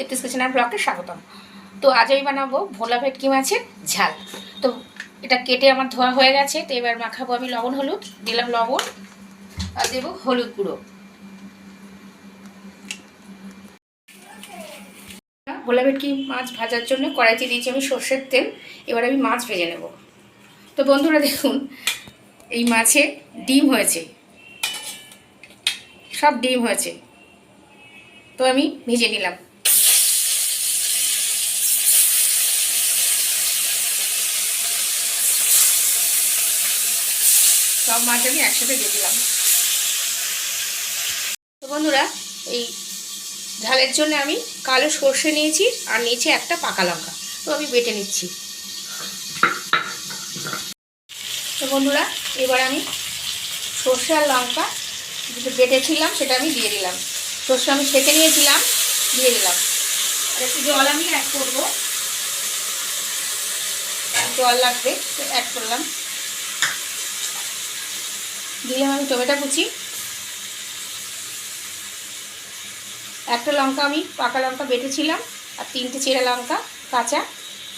তেত্রিশ কিচেনার ব্লকে স্বাগতম। তো আজ আমি বানাবো ভোলা ভেটকি মাছের ঝাল। তো এটা কেটে আমার ধোয়া হয়ে গেছে, তো এবার মাখাবো আমি লবণ, হলুদ। দিলাম লবণ আর দেবো হলুদ গুঁড়ো। ভোলা ভেটকি মাছ ভাজার জন্য কড়াইতে দিয়েছি আমি সর্ষের তেল, এবার আমি মাছ ভেজে নেব। তো বন্ধুরা দেখুন, এই মাছে ডিম হয়েছে। সব ডিম হয়েছে। তো আমি ভেজে নিলাম। সব মাছ আমি একসাথে দিয়ে দিলাম। তো বন্ধুরা, এই ঝালের জন্য আমি কালো সর্ষে নিয়েছি আর নিয়েছি একটা পাকা লঙ্কা। তো আমি বেটে নিচ্ছি। তো বন্ধুরা, এবার আমি সর্ষে আর লঙ্কা যেটা বেটেছিলাম, সেটা আমি দিয়ে দিলাম। সর্ষে আমি সেঁকে নিয়েছিলাম, দিয়ে দিলাম। আর একটু জল আমি অ্যাড করব। জল লাগবে অ্যাড করলাম। দিলাম আমি টমেটো কুচি, একটা লঙ্কা আমি পাকা লঙ্কা বেটেছিলাম আর তিনটে চেরা লঙ্কা কাঁচা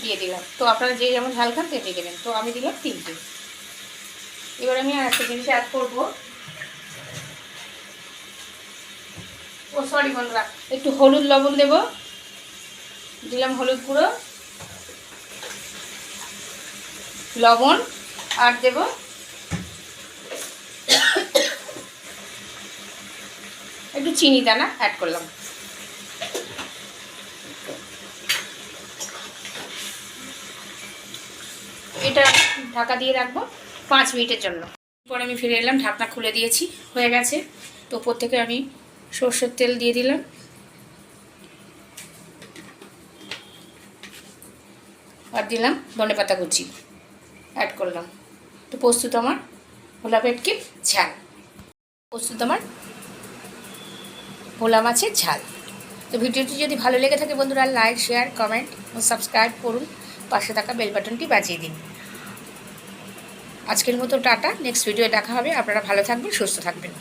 দিয়ে দিলাম। তো আপনারা যে যেমন ঝাল খান তেমনি দেবেন। তো আমি দিলাম তিনটে। এবার আমি আর একটা জিনিস অ্যাড করব। ও সরি বন্ধুরা, একটু হলুদ লবণ দেব। দিলাম হলুদ গুঁড়ো, লবণ আর দেব। একটু চিনি দানা অ্যাড করলাম। এটা ঢাকা দিয়ে রাখব পাঁচ মিনিটের জন্য। পরে আমি ফিরে এলাম, ঢাকনা খুলে দিয়েছি, হয়ে গেছে। তো ওপর থেকে আমি সর্ষের তেল দিয়ে দিলাম। আর দিলাম ধনে পাতা কুচি অ্যাড করলাম। তো প্রস্তুত আমার ভোলা ভেটকির ঝাল। প্রস্তুত আমার ভোলা মাছের ঝাল। তো ভিডিওটি যদি ভালো লেগে থাকে বন্ধুরা, লাইক, শেয়ার, কমেন্ট ও সাবস্ক্রাইব করুন। পাশে থাকা বেল বাটনটি বাজিয়ে দিন। আজকের মতো টাটা, নেক্সট ভিডিও দেখা হবে। আপনারা ভালো থাকবেন, সুস্থ থাকবেন।